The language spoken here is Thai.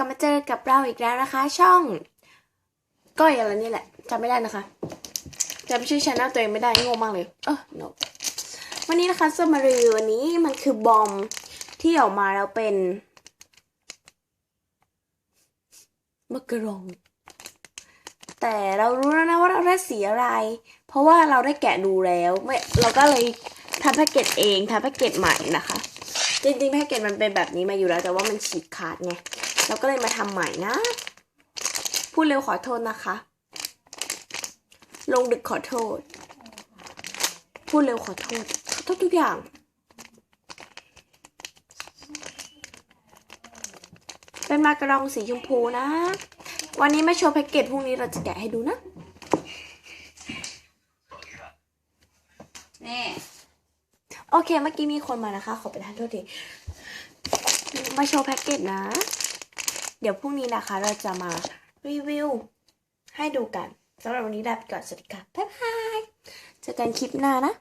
กลับมาเจอกับเราอีกแล้วนะคะ ช่อง ก้อยอะไรนี่แหละจำไม่ได้นะคะจำชื่อช anel ตัวเองไม่ได้งงมากเลย เออ no วันนี้นะคะจะมารีวิววันนี้มันคือบอมที่ออกมาแล้วเป็นมะกะรอง แต่เรารู้แล้วนะว่าเราได้สีอะไร เพราะว่าเราได้แกะดูแล้วไม่เราก็เลยทำแพ็กเกจเองทำแพ็กเกจใหม่นะคะ จริงๆแพ็กเกจมันเป็นแบบนี้มาอยู่แล้ว แต่ว่ามันฉีกขาดไง เราก็เลยมาทำใหม่นะ พูดเร็วขอโทษนะคะ ลงดึกขอโทษ พูดเร็วขอโทษ ขอโทษทุกอย่าง เป็นมากระรองสีชมพูนะ วันนี้มาโชว์แพ็กเกจพรุ่งนี้เราจะแกะให้ดูนะ นี่ โอเค เมื่อกี้มีคนมานะคะ ขอไปทานโทษที มาโชว์แพ็กเกจนะ เดี๋ยวพรุ่งนี้นะคะเราจะมารีวิวให้ดูกันสำหรับวันนี้ลาไปก่อนสวัสดีค่ะบ๊ายบายเจอกันคลิปหน้านะ